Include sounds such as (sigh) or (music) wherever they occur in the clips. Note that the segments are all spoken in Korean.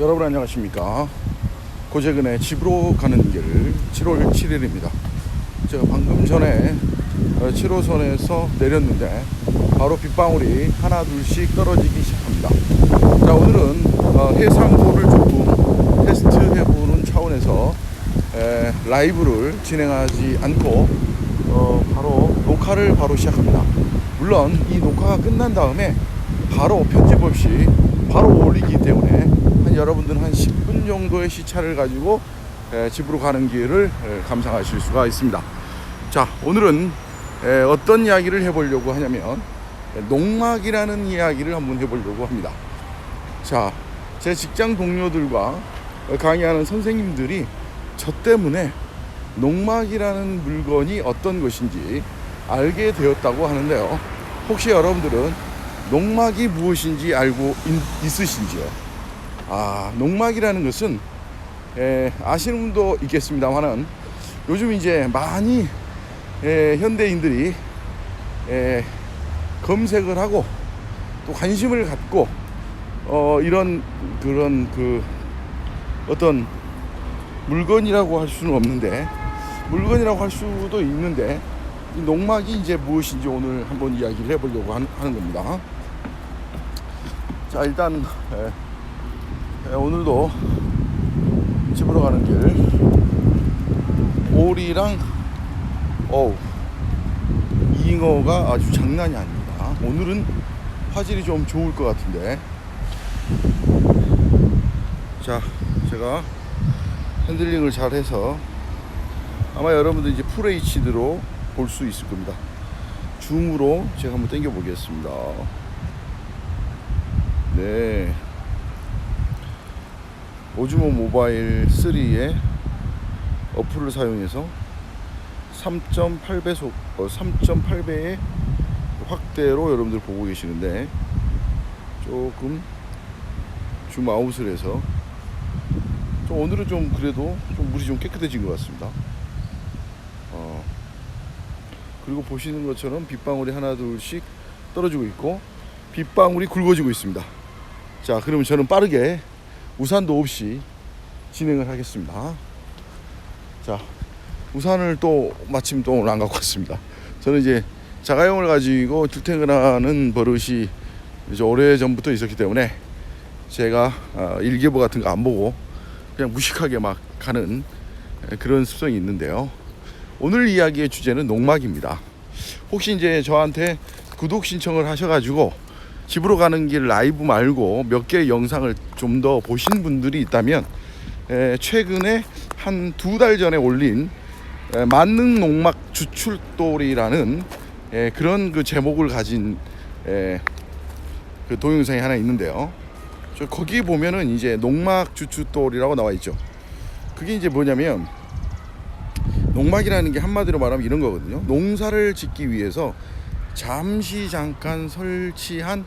여러분 안녕하십니까? 고재근의 집으로 가는 길 7월 7일입니다. 제가 방금 전에 7호선에서 내렸는데 바로 빗방울이 하나 둘씩 떨어지기 시작합니다. 자 오늘은 어, 해상도를 조금 테스트해보는 차원에서 에, 라이브를 진행하지 않고 어, 바로 녹화를 바로 시작합니다. 물론 이 녹화가 끝난 다음에 바로 편집 없이 바로 올리기 때문에 한 여러분들은 한 10분 정도의 시차를 가지고 에, 집으로 가는 길을 에, 감상하실 수가 있습니다. 자, 오늘은 에, 어떤 이야기를 해보려고 하냐면 에, 농막이라는 이야기를 한번 해보려고 합니다. 자, 제 직장 동료들과 강의하는 선생님들이 저 때문에 농막이라는 물건이 어떤 것인지 알게 되었다고 하는데요. 혹시 여러분들은 농막이 무엇인지 알고 있, 있으신지요? 아, 농막이라는 것은 에, 아시는 분도 있겠습니다만은 요즘 이제 많이 에, 현대인들이 에, 검색을 하고 또 관심을 갖고 어, 이런 그런 그 어떤 물건이라고 할 수는 없는데 물건이라고 할 수도 있는데 이 농막이 이제 무엇인지 오늘 한번 이야기를 해보려고 하는, 하는 겁니다. 자 일단 에, 에, 오늘도 집으로 가는 길 오리랑 어우 잉어가 아주 장난이 아닙니다. 오늘은 화질이 좀 좋을 것 같은데 자 제가 핸들링을 잘 해서 아마 여러분들 이제 풀 HD로 볼 수 있을 겁니다. 줌으로 제가 한번 당겨 보겠습니다. 네. 오즈모 모바일 3의 어플을 사용해서 3.8배속, 어, 3.8배의 확대로 여러분들 보고 계시는데 조금 줌 아웃을 해서 좀 오늘은 좀 그래도 좀 물이 좀 깨끗해진 것 같습니다. 어, 그리고 보시는 것처럼 빗방울이 하나 둘씩 떨어지고 있고 빗방울이 굵어지고 있습니다. 자, 그러면 저는 빠르게 우산도 없이 진행을 하겠습니다. 자, 우산을 또 마침 또 오늘 안 갖고 왔습니다. 저는 이제 자가용을 가지고 출퇴근하는 버릇이 이제 오래 전부터 있었기 때문에 제가 어, 일기예보 같은 거 안 보고 그냥 무식하게 막 가는 그런 습성이 있는데요. 오늘 이야기의 주제는 농막입니다. 혹시 이제 저한테 구독 신청을 하셔가지고 집으로 가는 길 라이브 말고 몇 개의 영상을 좀 더 보신 분들이 있다면 에, 최근에 한 두 달 전에 올린 에, 만능 농막 주출돌이라는 에, 그런 그 제목을 가진 에, 그 동영상이 하나 있는데요. 저 거기 보면은 이제 농막 주출돌이라고 나와 있죠. 그게 이제 뭐냐면 농막이라는 게 한마디로 말하면 이런 거거든요. 농사를 짓기 위해서 잠시 잠깐 설치한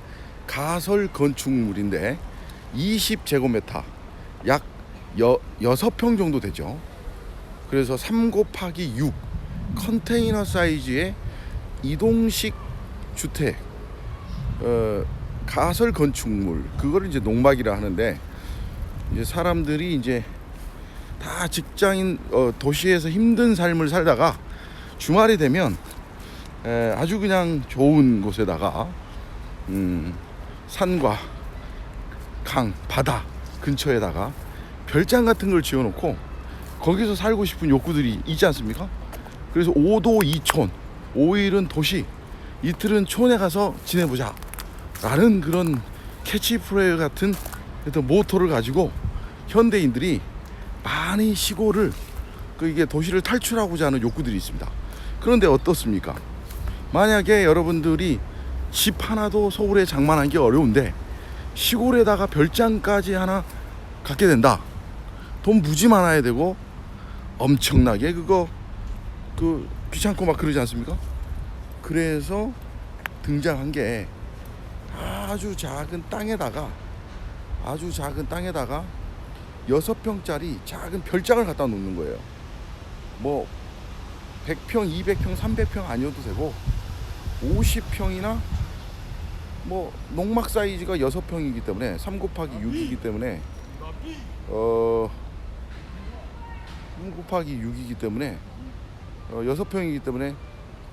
가설 건축물인데 20제곱미터 약 여, 6평 정도 되죠. 그래서 3 곱하기 6 컨테이너 사이즈의 이동식 주택 어, 가설 건축물 그거를 이제 농막이라 하는데 이제 사람들이 이제 다 직장인 어, 도시에서 힘든 삶을 살다가 주말이 되면 에, 아주 그냥 좋은 곳에다가 음, 산과 강, 바다 근처에다가 별장 같은 걸 지어놓고 거기서 살고 싶은 욕구들이 있지 않습니까? 그래서 5도 2촌, 5일은 도시, 이틀은 촌에 가서 지내보자. 라는 그런 캐치프레이 같은 모토를 가지고 현대인들이 많이 시골을 그 이게 도시를 탈출하고자 하는 욕구들이 있습니다. 그런데 어떻습니까? 만약에 여러분들이 집 하나도 서울에 장만하기 어려운데 시골에다가 별장까지 하나 갖게 된다. 돈 무지 많아야 되고 엄청나게 그거 그 귀찮고 막 그러지 않습니까? 그래서 등장한 게 아주 작은 땅에다가 아주 작은 땅에다가 여섯 평짜리 작은 별장을 갖다 놓는 거예요. 뭐 100평, 200평, 300평 아니어도 되고 50평이나 뭐 농막 사이즈가 6평이기 때문에 3 곱하기 6이기 때문에 어, 3 곱하기 6이기 때문에 어, 6평이기 때문에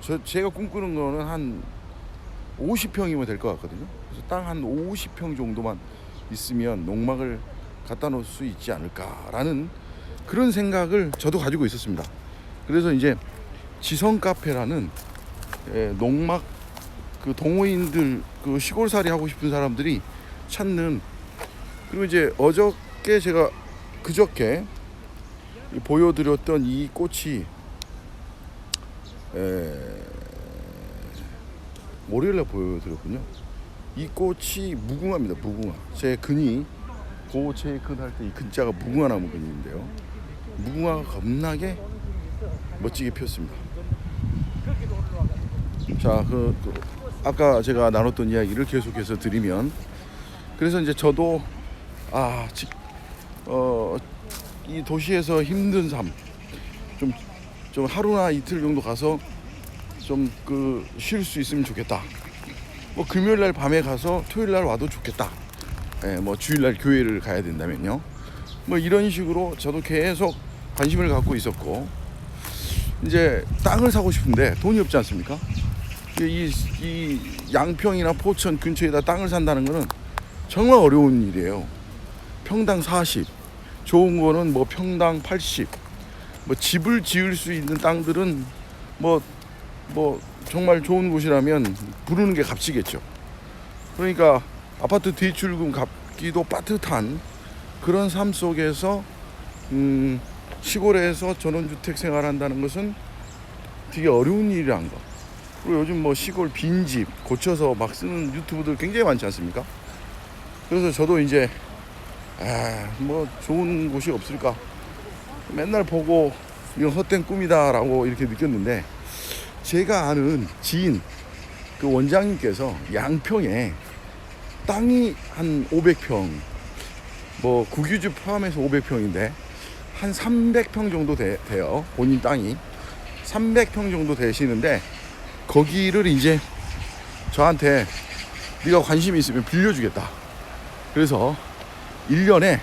저 제가 꿈꾸는 거는 한 50평이면 될 것 같거든요. 그래서 땅 한 50평 정도만 있으면 농막을 갖다 놓을 수 있지 않을까라는 그런 생각을 저도 가지고 있었습니다. 그래서 이제 지성 카페라는 예, 농막 그 동호인들 그 시골살이 하고 싶은 사람들이 찾는 그리고 이제 어저께 제가 그저께 이 보여드렸던 이 꽃이 에, 월요일날 보여드렸군요. 이 꽃이 무궁화입니다. 무궁화. 제 근이 고체 근 할 때 이 근자가 무궁화 나무 근인데요. 무궁화가 겁나게 멋지게 피었습니다. 자, 그, 그 아까 제가 나눴던 이야기를 계속해서 드리면 그래서 이제 저도 아, 지, 어, 이 도시에서 힘든 삶, 좀, 좀 하루나 이틀 정도 가서 좀 그 쉴 수 있으면 좋겠다. 뭐 금요일 날 밤에 가서 토요일 날 와도 좋겠다. 예, 뭐 주일 날 교회를 가야 된다면요. 뭐 이런 식으로 저도 계속 관심을 갖고 있었고 이제 땅을 사고 싶은데 돈이 없지 않습니까? 이, 이 양평이나 포천 근처에다 땅을 산다는 거는 정말 어려운 일이에요. 평당 40, 좋은 거는 뭐 평당 80, 뭐 집을 지을 수 있는 땅들은 뭐, 뭐 정말 좋은 곳이라면 부르는 게 값이겠죠. 그러니까 아파트 대출금 갚기도 빠듯한 그런 삶 속에서 음, 시골에서 전원주택 생활한다는 것은 되게 어려운 일이란 거. 그리고 요즘 뭐 시골 빈집 고쳐서 막 쓰는 유튜브들 굉장히 많지 않습니까? 그래서 저도 이제 아, 뭐 좋은 곳이 없을까? 맨날 보고 이건 헛된 꿈이다라고 이렇게 느꼈는데 제가 아는 지인 그 원장님께서 양평에 땅이 한 500평 뭐 국유지 포함해서 500평인데 한 300평 정도 돼, 돼요 본인 땅이 300평 정도 되시는데 거기를 이제 저한테 네가 관심이 있으면 빌려주겠다. 그래서 1년에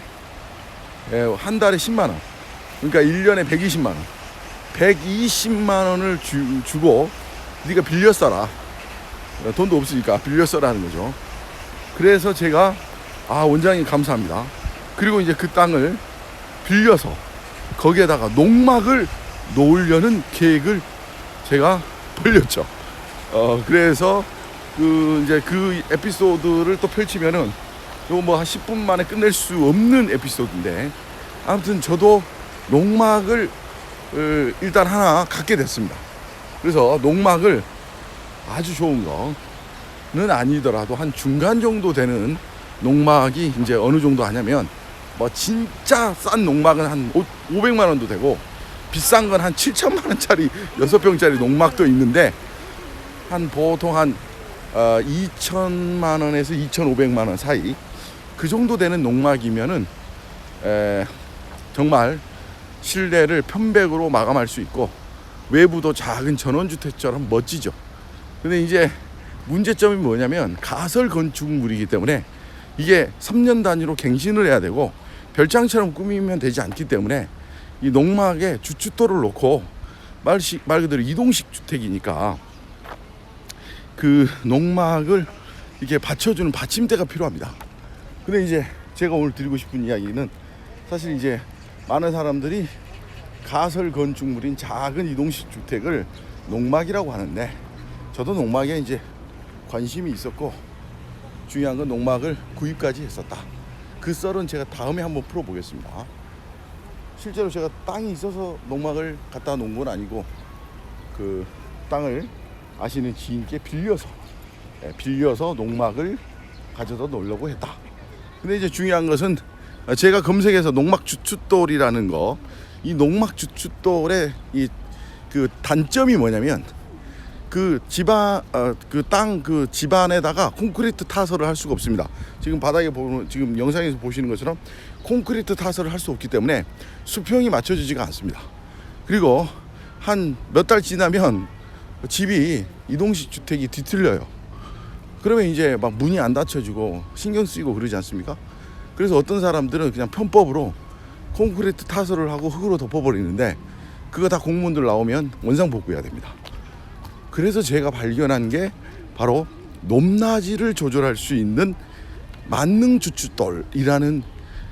예, 한 달에 10만 원. 그러니까 1년에 120만 원. 120만 원을 주, 주고 네가 빌려 써라. 어, 돈도 없으니까 빌려 써라는 거죠. 그래서 제가 아 원장님 감사합니다. 그리고 이제 그 땅을 빌려서 거기에다가 농막을 놓으려는 계획을 제가 벌렸죠 어 그래서 그 이제 그 에피소드를 또 펼치면은 이거 뭐한 10분 만에 끝낼 수 없는 에피소드인데 아무튼 저도 농막을 어, 일단 하나 갖게 됐습니다. 그래서 농막을 아주 좋은 거는 아니더라도 한 중간 정도 되는 농막이 이제 어느 정도 하냐면 뭐 진짜 싼 농막은 한 500만 원도 되고 비싼 건 한 7천만 원짜리 6평짜리 농막도 있는데 한 보통 한 어, 2천만 원에서 2,500만 원 사이 그 정도 되는 농막이면은 에, 정말 실내를 편백으로 마감할 수 있고 외부도 작은 전원주택처럼 멋지죠. 근데 이제 문제점이 뭐냐면 가설 건축물이기 때문에 이게 3년 단위로 갱신을 해야 되고 별장처럼 꾸미면 되지 않기 때문에 이 농막에 주춧돌을 놓고 말식 말 그대로 이동식 주택이니까 그 농막을 이렇게 받쳐주는 받침대가 필요합니다. 근데 이제 제가 오늘 드리고 싶은 이야기는 사실 이제 많은 사람들이 가설 건축물인 작은 이동식 주택을 농막이라고 하는데 저도 농막에 이제 관심이 있었고 중요한 건 농막을 구입까지 했었다. 그 썰은 제가 다음에 한번 풀어보겠습니다. 실제로 제가 땅이 있어서 농막을 갖다 놓은 건 아니고 그 땅을 아시는 지인께 빌려서 예, 빌려서 농막을 가져다 놓으려고 했다. 근데 이제 중요한 것은 제가 검색해서 농막 주춧돌이라는 거, 이 농막 주춧돌의 이 그 단점이 뭐냐면 그 집안 어, 그땅 그 집안에다가 콘크리트 타설을 할 수가 없습니다. 지금 바닥에 보는 지금 영상에서 보시는 것처럼 콘크리트 타설을 할 수 없기 때문에 수평이 맞춰지지가 않습니다. 그리고 한 몇 달 지나면 집이 이동식 주택이 뒤틀려요. 그러면 이제 막 문이 안 닫혀지고 신경 쓰이고 그러지 않습니까? 그래서 어떤 사람들은 그냥 편법으로 콘크리트 타설을 하고 흙으로 덮어버리는데 그거 다 공무원들 나오면 원상 복구해야 됩니다. 그래서 제가 발견한 게 바로 높낮이를 조절할 수 있는 만능 주춧돌이라는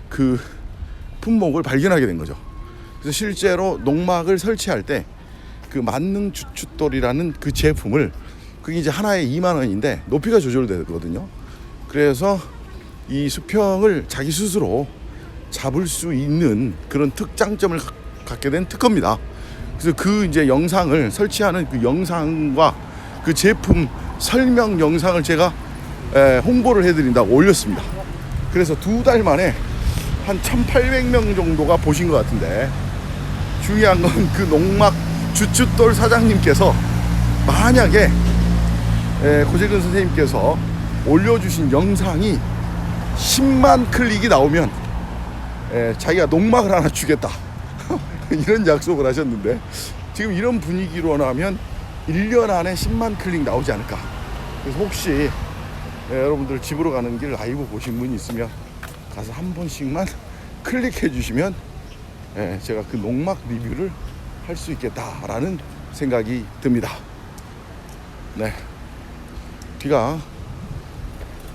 그 품목을 발견하게 된 거죠. 그래서 실제로 농막을 설치할 때 그 만능 주춧돌이라는 그 제품을 그게 이제 하나에 2만 원인데 높이가 조절되거든요. 그래서 이 수평을 자기 스스로 잡을 수 있는 그런 특장점을 가- 갖게 된 특허입니다. 그래서 그 이제 영상을 설치하는 그 영상과 그 제품 설명 영상을 제가 에, 홍보를 해드린다고 올렸습니다. 그래서 두 달 만에 한 1,800명 정도가 보신 것 같은데 중요한 건 그 농막 주춧돌 사장님께서 만약에 에, 고재근 선생님께서 올려주신 영상이 10만 클릭이 나오면 에, 자기가 농막을 하나 주겠다 (laughs) 이런 약속을 하셨는데 지금 이런 분위기로나면 1년 안에 10만 클릭 나오지 않을까 그래서 혹시 에, 여러분들 집으로 가는 길 라이브 보신 분이 있으면 가서 한 번씩만 (laughs) 클릭해 주시면 에, 제가 그 농막 리뷰를 할 수 있겠다라는 생각이 듭니다. 네. 비가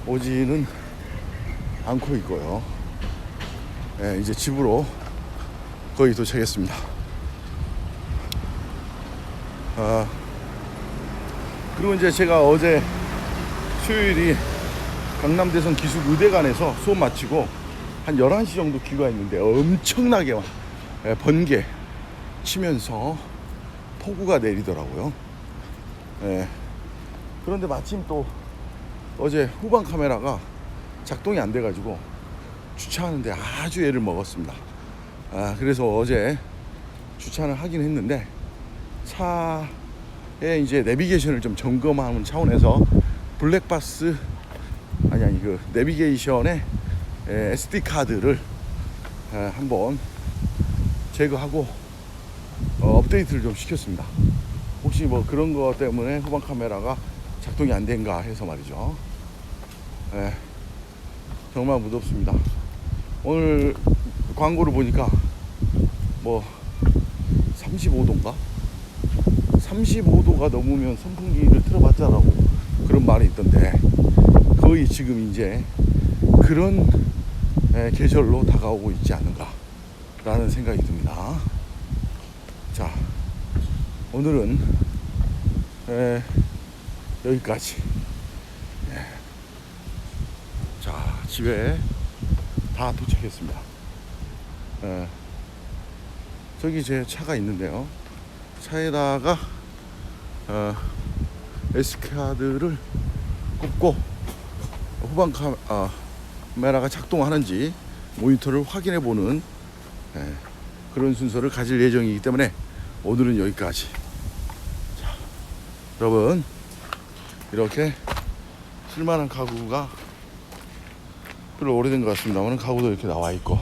오지는 않고 있고요. 예, 이제 집으로 거의 도착했습니다. 아, 그리고 이제 제가 어제 수요일이 강남대성 기술의대관에서 수업 마치고 한 11시 정도 귀가했는데 엄청나게 막, 예, 번개 치면서 폭우가 내리더라고요. 예. 그런데 마침 또 어제 후방 카메라가 작동이 안 돼가지고 주차하는데 아주 애를 먹었습니다. 아, 그래서 어제 주차를 하긴 했는데 차에 이제 내비게이션을 좀 점검하는 차원에서 블랙박스 아니 아니 그 내비게이션에 에, SD 카드를 에, 한번 제거하고 어, 업데이트를 좀 시켰습니다. 혹시 뭐 그런 거 때문에 후방 카메라가 작동이 안 된가 해서 말이죠. 예, 정말 무섭습니다. 오늘 광고를 보니까 뭐 35도인가? 35도가 넘으면 선풍기를 틀어봤자라고 그런 말이 있던데 거의 지금 이제 그런 예, 계절로 다가오고 있지 않은가라는 생각이 듭니다. 자, 오늘은 에, 여기까지. 예. 자, 집에 다 도착했습니다. 에, 저기 제 차가 있는데요. 차에다가 어, S카드를 꼽고 후방 카, 아, 카메라가 작동하는지 모니터를 확인해 보는 예, 그런 순서를 가질 예정이기 때문에 오늘은 여기까지. 자, 여러분 이렇게 쓸만한 가구가 별로 오래된 것 같습니다만 가구도 이렇게 나와 있고